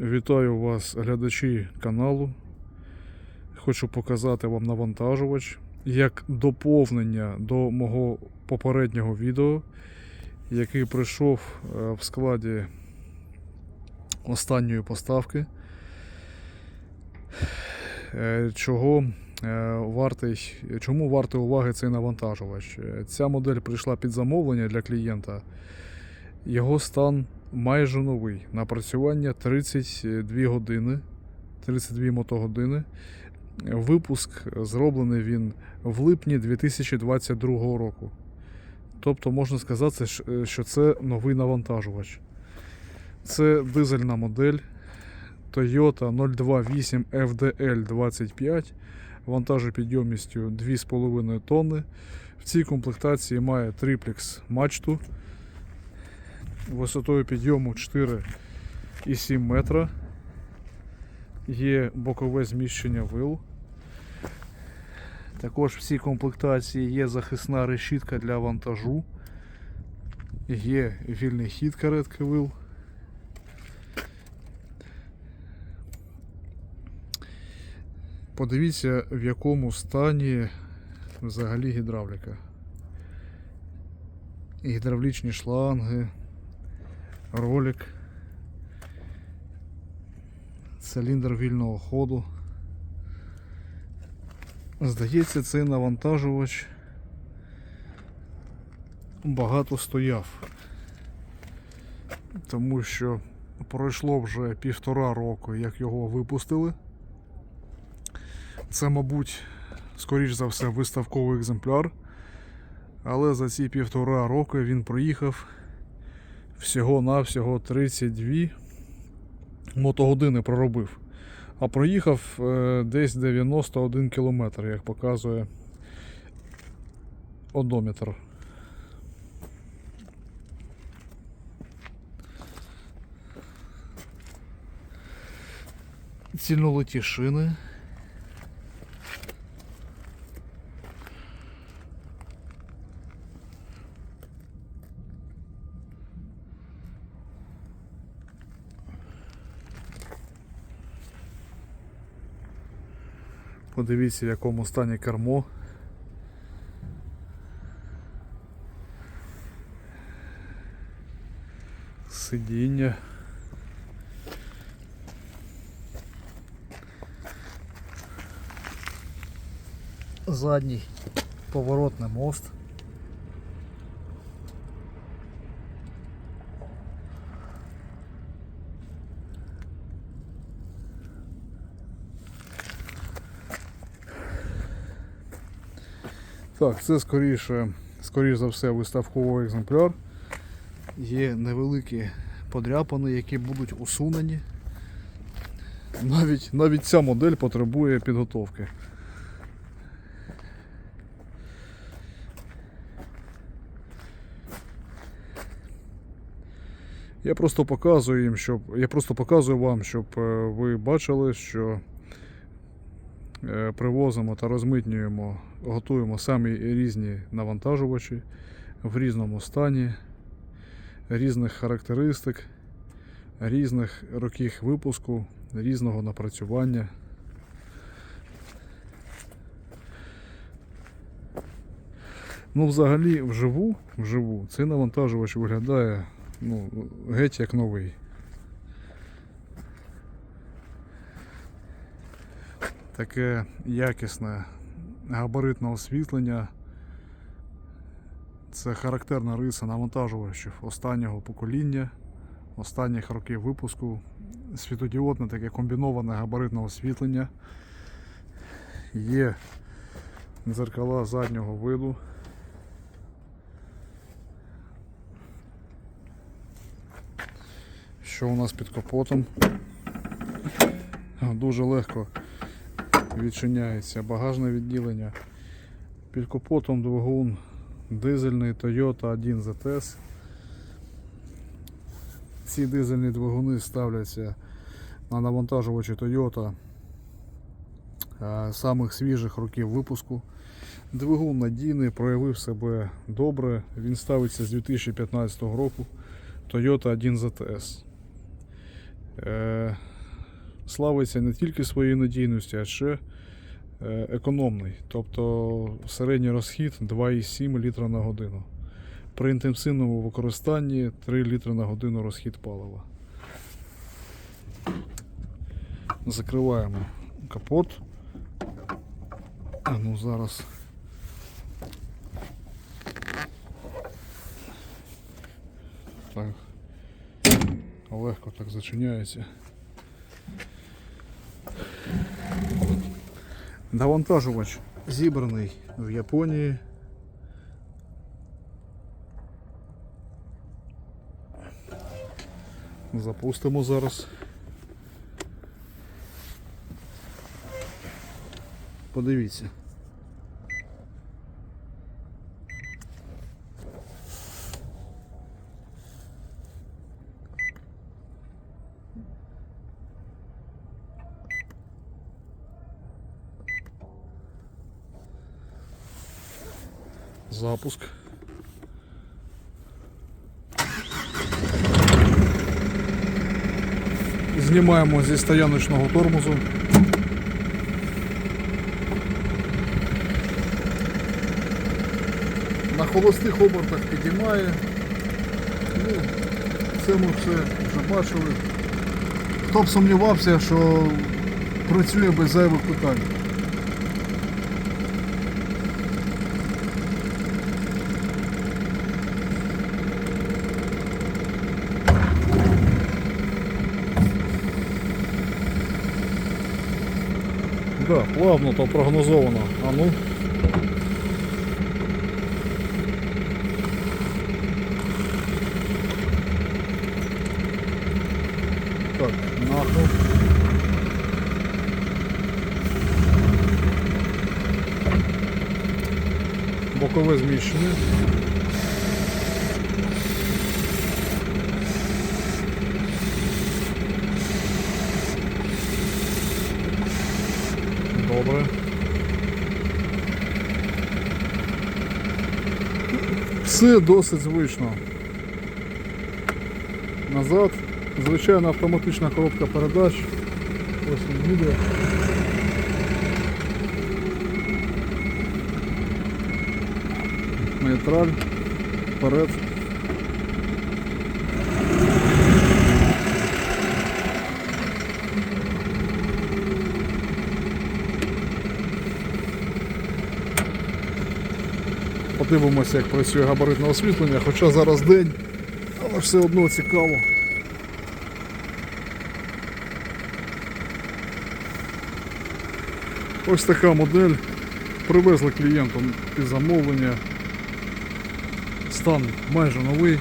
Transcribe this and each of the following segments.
Вітаю вас, глядачі каналу. Хочу показати вам навантажувач як доповнення до мого попереднього відео, який прийшов е, в складі останньої поставки. Е, Чого е, вартий, чому вартий уваги цей навантажувач? Ця модель прийшла під замовлення для клієнта. Його стан майже новий. Напрацювання 32 години, 32 мотогодини. Випуск зроблений він в липні 2022 року. Тобто можна сказати, що це новий навантажувач. Це дизельна модель Toyota 028 FDL 25 вантажопідйомністю 2,5 тонни. В цій комплектації має триплекс мачту висотою підйому 4,7 метра. Є бокове зміщення вил. Також в цій комплектації є захисна решітка для вантажу. Є вільний хід каретки вил. Подивіться, в якому стані взагалі гідравліка. Гідравлічні шланги, ролик, циліндр вільного ходу. Здається, цей навантажувач багато стояв, тому що пройшло вже півтора року, як його випустили. Це, мабуть, скоріш за все, виставковий екземпляр. Але за ці півтора роки він проїхав всього-навсього 32 мотогодини проробив. А проїхав е, десь 91 кілометр, як показує одометр. Цільнолиті шини. Подивіться, в якому стані кермо. Сидіння. Задній поворотний мост. Так, це скоріше, скоріш за все, виставковий екземпляр. Є невеликі подряпини, які будуть усунені. Навіть, навіть ця модель потребує підготовки. Я просто показую їм, щоб. Я просто показую вам, щоб е, ви бачили, що привозимо та розмитнюємо, готуємо самі різні навантажувачі в різному стані, різних характеристик, різних років випуску, різного напрацювання. Ну, взагалі, вживу, вживу цей навантажувач виглядає ну, геть як новий. Таке якісне габаритне освітлення. Це характерна риса навантажувачів останнього покоління, останніх років випуску. Світодіодне таке комбіноване габаритне освітлення. Є дзеркала заднього виду. Що у нас під капотом? Дуже легко відчиняється багажне відділення. Під капотом двигун дизельний Toyota 1 ZS. Ці дизельні двигуни ставляться на навантажувачі Toyota е, самих свіжих років випуску. Двигун надійний, проявив себе добре. Він ставиться з 2015 року Toyota 1 ZS. Славиться не тільки своєю надійністю, а ще е, економний. Тобто середній розхід 2,7 літра на годину. При інтенсивному використанні 3 літри на годину розхід палива. Закриваємо капот. Ну зараз. Так. Легко так зачиняється. Навантажувач зібраний в Японії. Запустимо зараз. Подивіться. Запуск. Знімаємо зі стояночного тормозу. На холостих обертах підіймає. Ну, це ми все вже бачили. Хто б сумнівався, що працює без зайвих питань. Да, плавно то прогнозовано. А ну. Так, нахуй. Бокове зміщення. Добре. Все досить звично. Назад. Звичайна автоматична коробка передач. Ось він їде. Нейтраль. Вперед. Подивимося, як працює габаритне освітлення, хоча зараз день, але все одно цікаво. Ось така модель. Привезли клієнту під замовлення. Стан майже новий.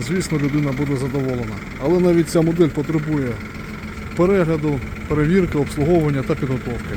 Звісно, людина буде задоволена. Але навіть ця модель потребує перегляду, перевірки, обслуговування та підготовки.